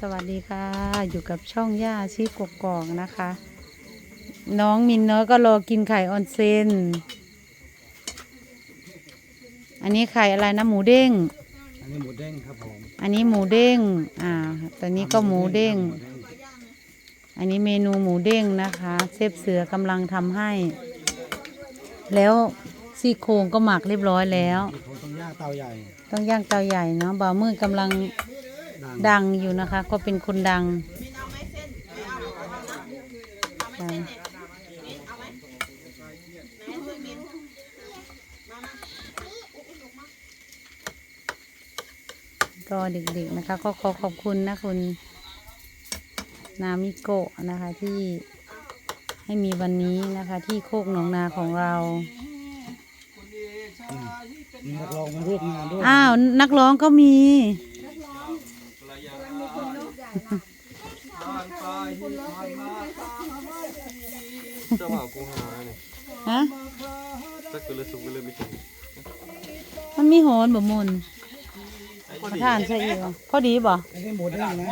สวัสดีค่ะ อยู่กับช่องย่าชีกกอกนะคะ น้องมินน้อยก็รอกินไข่ออนเซนอันนี้ไข่อะไรนะหมูเด้ง อันนี้หมูเด้งครับผม อันนี้หมูเด้ง อ่า ตอนนี้ก็หมูเด้ง อันนี้เมนูหมูเด้งนะคะเชฟเสือกำลังทำให้ แล้วซี่โครงก็หมักเรียบร้อยแล้วที่โทต้องย่างเตาใหญ่ ต้องย่างเตาใหญ่เนาะบ่าวมืดกำลัง ดังดังอยู่นะคะ ก็เป็นคนดังดังก็เด็กๆนะคะ ก็ขอขอบคุณนะคุณนามิโกะนะคะที่ให้มีวันนี้นะคะที่โคกหนองนาของเรามีนักร้องมาร่วมงานด้วย อ้าว นักร้องก็มี เจ้าบ่าวกูหาเนี่ยฮะสักกูเลสุกกูเลยไม่ถึงมันมีโหนบ่มุนมาทานใช่อีกบ่พอดีบ่อันนี้หมูเด้งนะ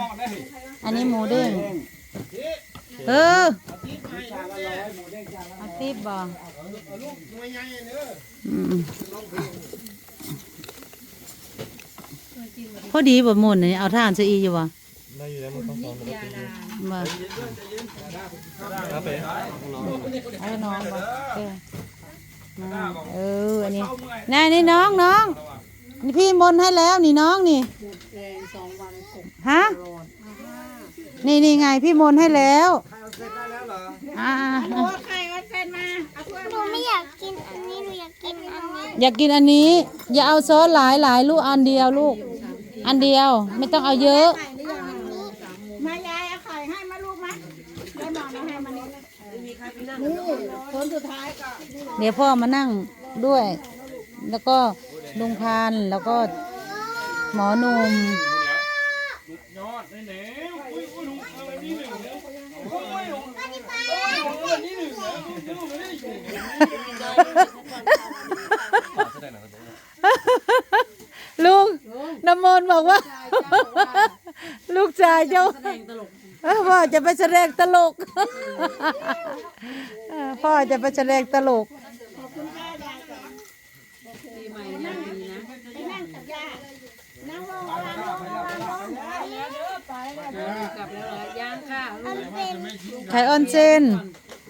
อันนี้หมูเด้งเอออด้งชาละอาซีบบ่พอดีบ่มุนนี่เอาทานใช่อีอยู่บ่ ได้อยู่แล้วมันต้องซ้อมแล้วก็บ่ครับไปนองเอาน้องบ่เออนั่นเอออันนี้นายนี่น้องน้องนี่พี่มนให้แล้วนี่น้องนี่ฮะนี่นี่ไงพี่มนให้แล้วอ่าหนูไม่อยากกินอันนี้หนูอยากกินอันนี้อยากกินอันนี้ อย่าเอาซอสหลายหลายลูกอันเดียวลูก อันเดียวไม่ต้องเอาเยอะ มายายเอาไข่ให้มาลูกมาได้หมอนเอาให้มานี่ นี่คนสุดท้ายก็เดี๋ยวพ่อมานั่งด้วย แล้วก็ลุงพันแล้วก็หมอหนุ่มลุงน้ำมนต์บอกว่า ลูกชายเจ้า เออพ่อจะไปแสดงตลกเออพ่อจะไปแสดงตลก นั่งลงเอาวางลงเอาวางลงมันเป็นไข่ออนเซน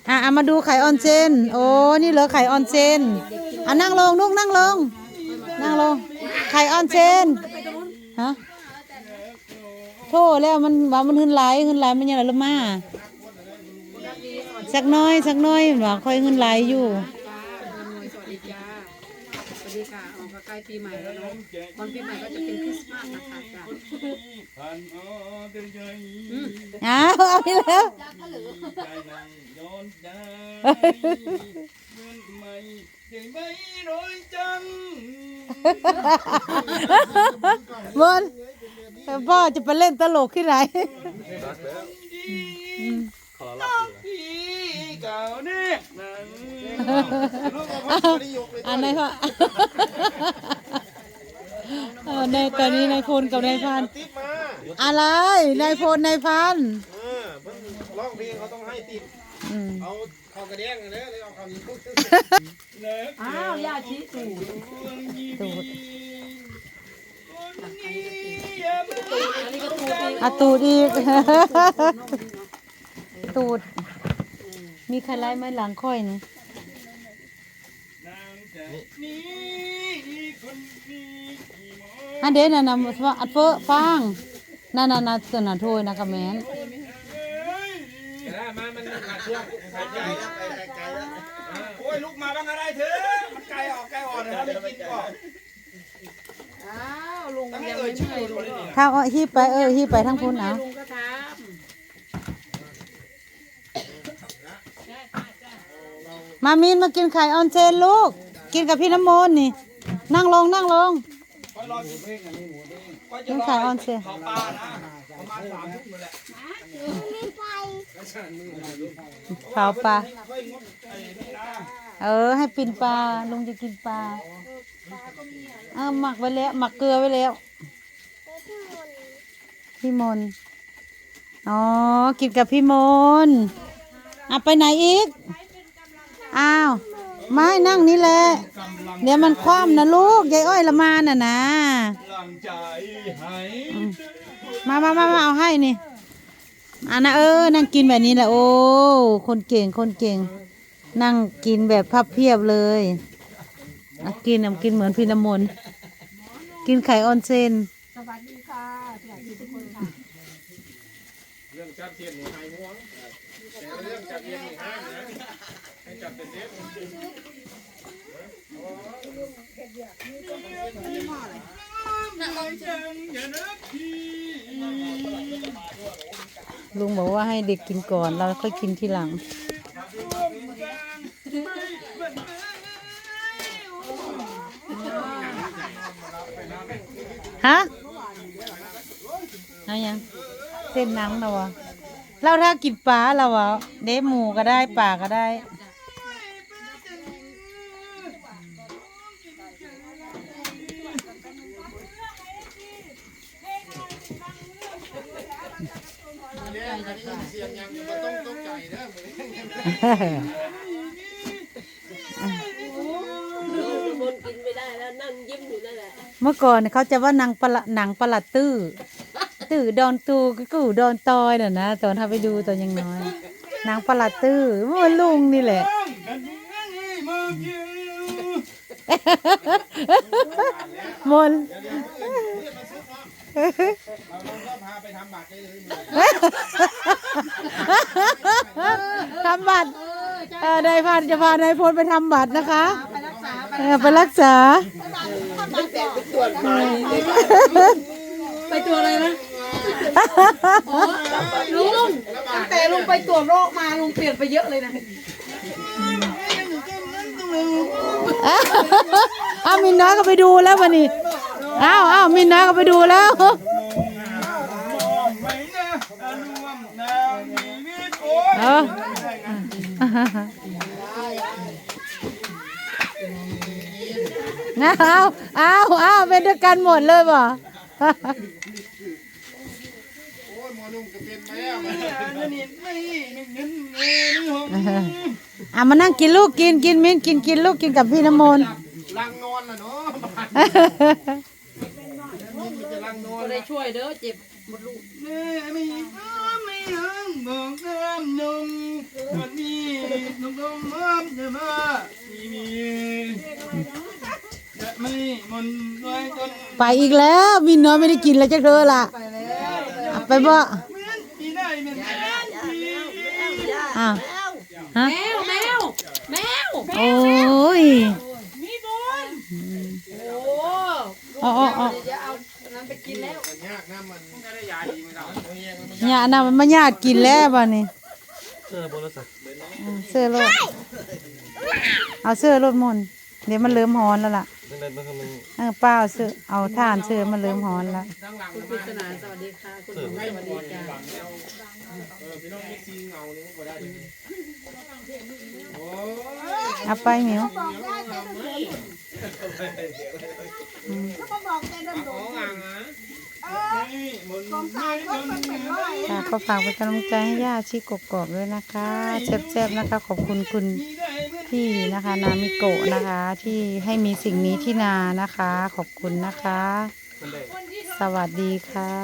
อะเอามาดูไข่ออนเซนโอ้ นี่เหรอไข่ออนเซนอะนั่งลงลูกนั่งลง นั่งลง ไข่ออนเซนฮะ โทษแล้วมันว่ามันหึนไหลหึนไหลมันยังไงละมาสักหน้อยสักหน้อยว่าค่อยหึนไหลอยู่สวัสดีจ้าสวัสดีค่ะออกใกล้ปีใหม่แล้วเนาะวันปีใหม่ก็จะเป็นคริสต์มาสนะคะจ้าพันอ๋อเต็มใจอ้าวเอาไปแล้วใจนั่งย้อนได้เงินใหม่เสียงไม่ร้อยจังบน พ่อจะไปเล่นตลกที่ไหนขอรับอยู่พี่เก่าเนี่ยนั่งอันไหนพ่อเออในตอนนี้นายพลกับนายพันติ๊บมาอะไรนายพลนายพันเออเพิ่นร้องเพลงเขาต้องให้ติ๊บอืมเอาเขากระเด้งเลยเลยเอาเขานี้ปุ๊บอ้าวยาชีตู่ตูด อะตูดอีก ตูด มีใครไล่ไหมหลังค่อยนี่อันเดนน่ะนะอัดเฟอฟางนั่นน่ะนะตัวน่ะโทยนะกระแมนมามันขาดชือกขาดใหญ่แล้วไปโอ้ยลุกมาบ้างอะไรเถอะมันไกลออกไกลออกนะครับไม่กินก่อน ลุงต้องให้ยังเอ่ไม่ยชื่อเมื่อยดูลุงเลยนี่ถ้าเอาฮีบไปเออฮีบไปทั้งพุ่นเอาลุงก็ทมามีนมากินไข่ออนเซนลูก กินกับพี่น้ำมนต์นี่ นั่งลงนั่งลง ค่อยรอหมูเด้งอันนี้หมูเด้งค่อยจะกินรอไข่ออนเซนเขาปลานะประมาณสามทุ่มนั่นแหละเผาปลา ค่อยงดไอ้นี่นะ เออ ให้ปินปลาลุงจะกินปลา เออหมักไว้แล้ว หมักเกลือไว้แล้วที่มันพี่มนต์อ๋อ กินกับพี่มนต์อะไปไหนอีก อ้าว ไม่นั่งนี่แหละเดี๋ยวมันคว่ำนะลูก ยายอ้อยละมาน่ะนะหลังใจให้มามามามาเอาให้นี่อันนะเออ นั่งกินแบบนี้แหละ โอ้ คนเก่ง คนเก่ง นั่งกินแบบพับเพียบเลย อะกินอะกินเหมือนพี่น้ำมนต์กินไข่ออนเซนสวัสดีค่ะสวัสดีทุกคนค่ะ เรื่องจับเทียนนี่ให้ห่วงแต่เรื่องจับเทียนนี่ห้ามนะให้จับเป็นเด็ดอย่านึกทีลุงบอกว่าให้เด็กกินก่อนเราค่อยกินทีหลัง ฮะเอายังเส้นหนังเราวะเราถ้ากินปลาเราวะเด้หมูก็ได้ปลาก็ได้ เมื่อก่อนเขาจะว่านังปละหนังปลัดตื้อตื้อดอนตูก็กูดอนตอยน่ะนะตอนทาไปดูตอนยังน้อยนังปลัดตื้อมันลุงนี่แหละมนทำบัตรได้เลทำบัตรเออได้พาจะพานายพลไปทำบัตรนะคะ ไปรักษา ไปตัวอะไรนะลุงตั้งแต่ลุงไปตรวจโรคมาลุงเปลี่ยนไปเยอะเลยนะอ้าวมินน้อยก็ไปดูแล้ววันนี้อ้าวอ้าวมินน้อยก็ไปดูแล้วมองไม่นะอนุวมนางมีมิตรโอ้ย เอออ้าวอ้าวอ้าวเป็นด้วยกันหมดเลยบ่นี่ไม่นึกเงินเงินหงอะมานั่งกินลูกกินกินมิ้นกินกินลูกกินกับพี่น้ำมนต์ลังนอนน่ะเนาะก็ได้ช่วยเด้อเจ็บหมดลูกแม่ไม่ไม่ยังบอกน้ำนมวันนี้นมนมน้ำจะมาทีนี้จะ ไม่มนด้วยจนไปอีกแล้วมินน้อยไม่ได้กินแล้วจักเธอล่ะอะไปบ่เหมือนที่ได้เหมือนกันทีอ้าวฮะแมวแมวแมวโอ้ยโอ้อ๋ออ๋ออ๋อเดี๋ยวเอานั้นไปกินแล้วเนี่ยน่ะมันมาญาติกินแล้วบ่นี่เสื้อบรถเสื้อรถเอาเสื้อรถมนต์เดี๋ยวมันเริ่มฮ้อนแล้วล่ะ เออป้าเอาเสื้อเอาท่านเสื้อมันเริ่มฮ้อนแล้วคุณปริศนาสวัสดีค่ะ คุณหนูสวัสดีจ้าเอาไปหมิวก็บอกแกดำดงค่ะก็ฝากเป็นกำลังใจให้ย่าชีกกอกด้วยนะคะแซ่บๆนะคะ ขอบคุณคุณ พี่นะคะนามิโกะนะคะ ที่ให้มีสิ่งนี้ที่นานะคะ ขอบคุณนะคะ สวัสดีค่ะ